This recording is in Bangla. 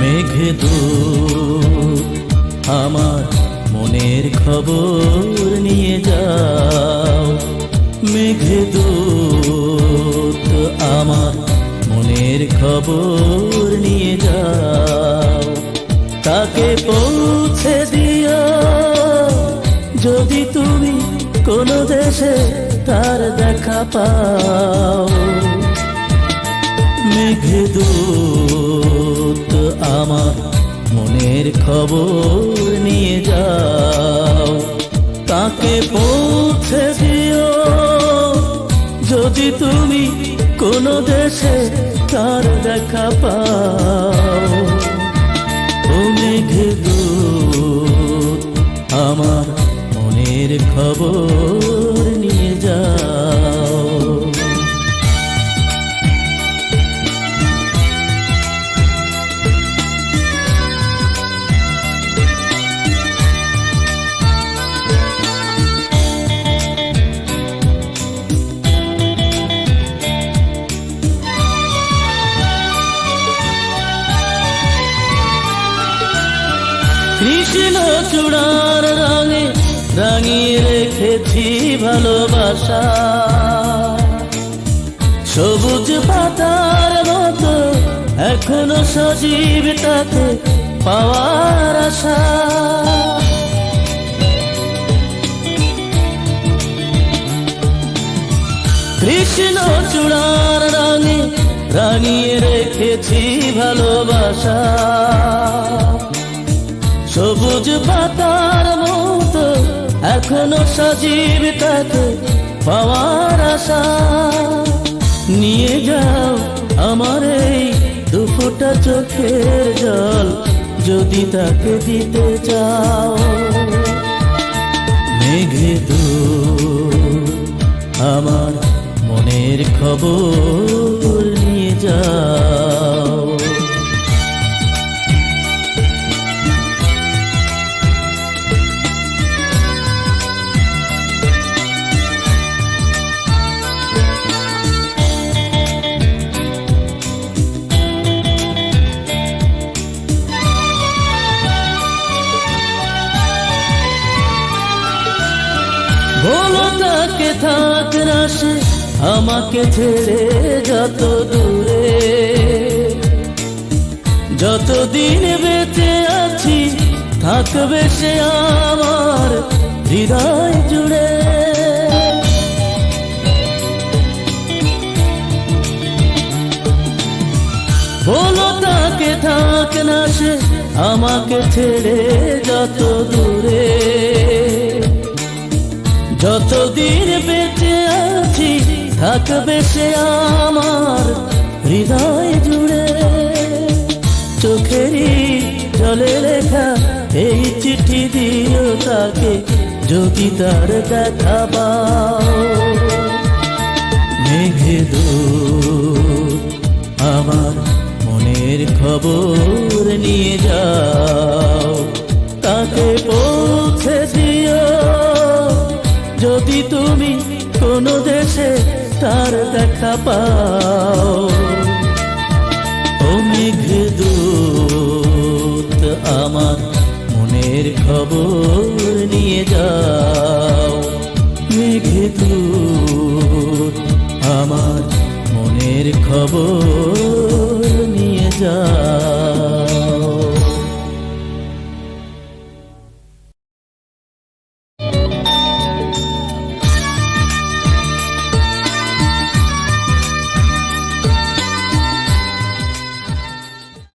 মেঘদূত আমার মনের খবর নিয়ে যাও। মেঘদূত আমার মনের খবর নিয়ে যাও। তাকে পৌঁছে দিও। যদি তুমি কোনো দেশে তার দেখা পাও। মেঘে মেঘদূত মনের খবর নিয়ে যাও। তাকে পৌঁছে দিও। যদি তুমি কোনো দেশে তার দেখা পাও তুমি মেঘদূত আমার মনের খবর কৃষ্ণ চূড়ার রঙে রাঙিয়ে রেখেছি ভালোবাসা। সবুজ পাতার মতো এখনও সজীব তাকে পাওয়ার আশা। কৃষ্ণ চূড়ার রঙে রাঙিয়ে রেখেছি ভালোবাসা। সবুজ পাতার মতো এখনও সজীব তাকে পাওয়ার আশা। নিয়ে যাও আমার এই দুফোটা চোখের জল, যদি তাকে দিতে চাও। মেঘে আমার মনের খবর। বলো তাকে থাক রাশে, আমাকে ছেড়ে যত দূরে। যতদিন বেঁচে আছি, থাকবে সে আমার হৃদয় জুড়ে। বলো তাকে থাক না সে আমাকে ছেড়ে যত দূরে। যতদিন বেঁচে আছি, থাকবে সে আমার হৃদয় জুড়ে। চোখেরই জলে লেখা এই চিঠি দিও তাকে, যদি তার দেখা পাও। মেঘে আমার কোনো দেশে তার দেখা পাও। ও মেঘদূত আমার মনের খবর নিয়ে যাও। মেঘদূত আমার মনের খবর